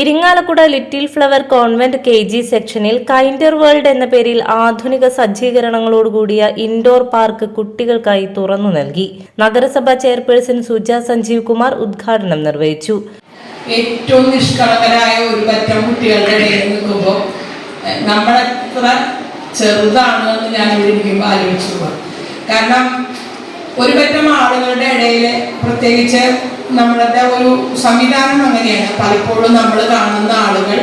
Irinjalakuda little flower convent K G സെക്ഷനിൽ kinder world എന്ന പേരിൽ ആധുനിക സജ്ജീകരണങ്ങളോടുകൂടിയ ഇൻഡോർ പാർക്ക് കുട്ടികൾക്കായി തുറന്നു നൽകി. നഗരസഭാ ചെയർപേഴ്സൺ സുജ സഞ്ജീവ് കുമാർ ഉദ്ഘാടനം നിർവഹിച്ചു. ഏറ്റവും നിഷ്കളങ്കരായ ഒരു പറ്റം കുട്ടികളുടെ ഇടയിൽ നമ്മളെത്ര ചെറുതാണ് എന്ന് ഞാൻ ഇവിടെ ആലോചിച്ചു കാരണം ഒരു പറ്റം ആളുകളുടെ ഇടയിൽ പ്രത്യേകിച്ച് നമ്മളുടെ ഒരു സംവിധാനം അങ്ങനെയാണ്. പലപ്പോഴും നമ്മൾ കാണുന്ന ആളുകൾ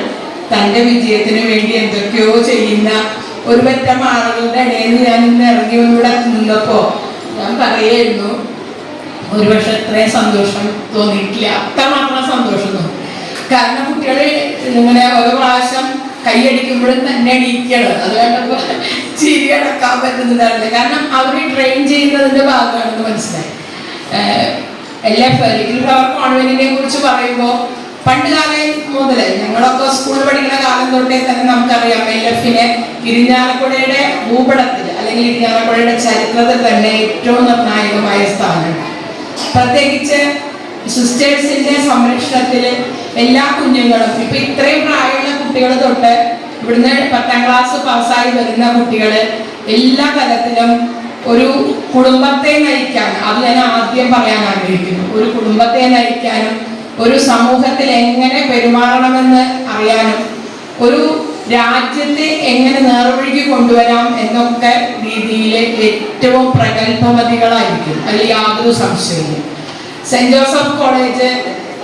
തന്റെ വിജയത്തിന് വേണ്ടി എന്തൊക്കെയോ ചെയ്യുന്ന ഒരു പറ്റം ആളുകളുടെ ഇടയിൽ ഞാൻ ഇന്ന് ഇറങ്ങി ഇവിടെ നിന്നപ്പോൾ ഞാൻ പറയായിരുന്നു ഒരുപക്ഷെ അത്രയും സന്തോഷം തോന്നിയിട്ടില്ല. അത്രമാത്രം സന്തോഷം തോന്നി. കാരണം കുട്ടികളെ ഇങ്ങനെ ഒരു പ്രാവശ്യം കൈയടിക്കുമ്പോഴും തന്നെ എണീക്കണം. അത് കണ്ടപ്പോൾ ചിരി അടക്കാൻ പറ്റുന്നുണ്ടാവില്ല കാരണം അവർ ട്രെയിൻ ചെയ്യുന്നതിന്റെ ഭാഗമാണെന്ന് മനസ്സിലായി. എല്ലാ ഫ്ലവർ കോൺവെന്റിനെ കുറിച്ച് പറയുമ്പോൾ പണ്ട് കാലം മുതലേ ഞങ്ങളൊക്കെ സ്കൂളിൽ പഠിക്കുന്ന കാലം തൊട്ടേ തന്നെ നമുക്കറിയാം എൽ എഫിനെ ഇരിഞ്ഞാലക്കുഴയുടെ ഭൂപടത്തിൽ അല്ലെങ്കിൽ ഇരിഞ്ഞാലക്കുഴയുടെ ചരിത്രത്തിൽ തന്നെ ഏറ്റവും നിർണായകമായ സ്ഥാനമാണ് പ്രത്യേകിച്ച് സിസ്റ്റേഴ്സിന്റെ സംരക്ഷണത്തിൽ എല്ലാ കുഞ്ഞുങ്ങളും ഇപ്പൊ ഇത്രയും പ്രായമുള്ള കുട്ടികൾ തൊട്ട് ഇവിടുന്ന് പത്താം ക്ലാസ് പാസ്സായി വരുന്ന കുട്ടികൾ എല്ലാ തലത്തിലും ഒരു കുടുംബത്തെ നയിക്കാൻ അത് ഞാൻ ആദ്യം പറയാൻ ആഗ്രഹിക്കുന്നു. ഒരു കുടുംബത്തെ നയിക്കാനും ഒരു സമൂഹത്തിൽ എങ്ങനെ പെരുമാറണമെന്ന് അറിയാനും ഒരു രാജ്യത്തെ എങ്ങനെ നേർവഴിക്ക് കൊണ്ടുവരാം എന്നൊക്കെ രീതിയിലെ ഏറ്റവും പ്രഗത്ഭമതികളായിരിക്കും. അതിൽ യാതൊരു സംശയവും സെന്റ് ജോസഫ് കോളേജ്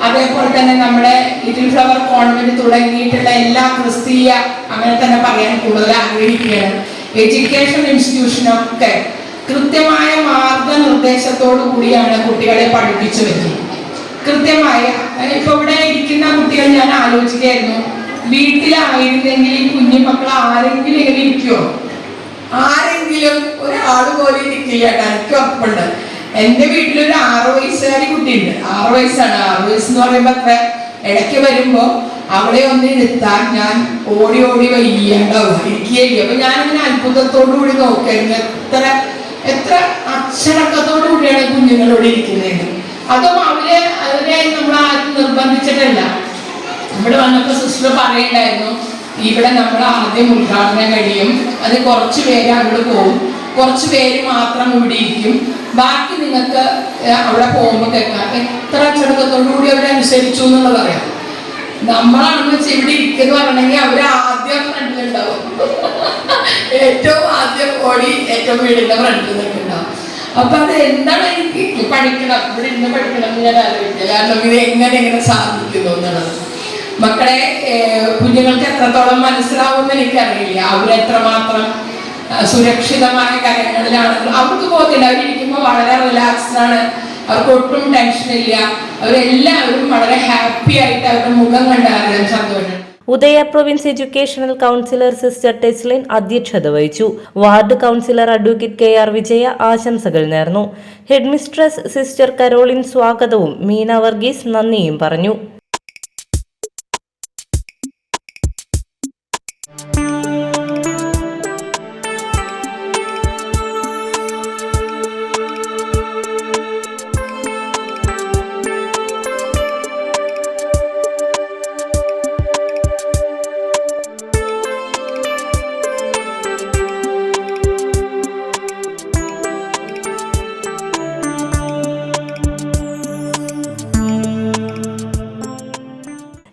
അതേപോലെ തന്നെ നമ്മുടെ ലിറ്റിൽ ഫ്ലവർ കോൺവെന്റ് തുടങ്ങിയിട്ടുള്ള എല്ലാ ക്രിസ്തീയ അങ്ങനെ തന്നെ പറയാൻ കൂടുതൽ ആഗ്രഹിക്കുകയാണ്. എഡ്യൂക്കേഷൻ ഇൻസ്റ്റിറ്റ്യൂഷനൊക്കെ കൃത്യമായ മാർഗനിർദ്ദേശത്തോടു കൂടിയാണ് കുട്ടികളെ പഠിപ്പിച്ചു വരുന്നത് കൃത്യമായ ഇപ്പൊ ഇവിടെ ഇരിക്കുന്ന കുട്ടികൾ ഞാൻ ആലോചിക്കായിരുന്നു വീട്ടിലായിരുന്നെങ്കിൽ ഈ കുഞ്ഞു മക്കൾ ആരെങ്കിലും ഇങ്ങനെ ഇരിക്കുമോ ആരെങ്കിലും ഒരാൾ പോലെ ഇരിക്കില്ല എനിക്ക് ഉറപ്പുണ്ട്. എന്റെ വീട്ടിലൊരു ആറു വയസ്സുകാരി കുട്ടിയുണ്ട്. ആറു വയസ്സാണ്. ആറു വയസ്സ് എന്ന് പറയുമ്പോ അത്ര ഇടയ്ക്ക് വരുമ്പോ അവളെ ഒന്ന് ഇരുത്താൻ ഞാൻ ഓടി ഓടി വയ്യാണ്ടാവും. ഇരിക്കുകയില്ല. അപ്പൊ ഞാനിങ്ങനെ അത്ഭുതത്തോടു കൂടി നോക്കായിരുന്നു. എത്ര എത്ര അച്ചടക്കത്തോടു കൂടിയാണ് കുഞ്ഞുങ്ങളോട് ഇരിക്കുന്നത്? അതും അവർ അവരെ നമ്മൾ ആരും നിർബന്ധിച്ചിട്ടല്ല? ഇവിടെ വന്നപ്പോ സിസ്റ്റർ പറയണ്ടായിരുന്നു ഇവിടെ നമ്മൾ ആദ്യം ഉദ്ഘാടനം കഴിയും. അത് കുറച്ച് പേര് അവിടെ പോകും കുറച്ച് പേര് മാത്രം ഇവിടെ ഇരിക്കും. ബാക്കി നിങ്ങൾക്ക് അവിടെ പോകുമ്പോൾ കേൾക്കാം എത്ര അച്ചടക്കത്തോടു കൂടി അവരനുസരിച്ചു എന്നുള്ളത് അറിയാം. നമ്മളാണെന്ന് വെച്ച് ഇവിടെ ഇരിക്കുന്നു പറഞ്ഞെങ്കിൽ അവർ ആദ്യം ഫ്രണ്ടിലുണ്ടാവും ഏറ്റവും ആദ്യം ഓടി ഏറ്റവും വീടിന്റെ ഫ്രണ്ടിൽ നിൽക്കുന്നുണ്ടാവും അപ്പൊ അത് എന്താണ് എനിക്ക് പഠിക്കണം. ഇവിടെ ഇന്ന് പഠിക്കണം എന്ന് ഞാൻ ആലോചിക്കുക കാരണം ഇത് എങ്ങനെ എങ്ങനെ സാധിക്കുന്നു എന്നുള്ളത്. മക്കളെ കുഞ്ഞുങ്ങൾക്ക് എത്രത്തോളം മനസ്സിലാവുമെന്ന് എനിക്കറിയില്ല. അവരെത്രമാത്രം സുരക്ഷിതമായ കാര്യങ്ങളിലാണ് അവർക്ക് പോകത്തില്ല അവരിയ്ക്കുമ്പോൾ വളരെ റിലാക്സ്ഡ് ആണ്. അവർക്ക് ഒട്ടും ടെൻഷൻ ഇല്ല. അവരെല്ലാവരും വളരെ ഹാപ്പി ആയിട്ട് അവരുടെ മുഖം കണ്ടറിയാൻ സന്തോഷം. Udaya province educational councillor sister Teslin അധ്യക്ഷത വഹിച്ചു. Ward councillor advocate K R Vijaya ആശംസകൾ നേർന്നു. ഹെഡ്മിസ്ട്രസ് സിസ്റ്റർ കരോളിൻ സ്വാഗതവും മീന വർഗീസ് നന്ദിയും പറഞ്ഞു.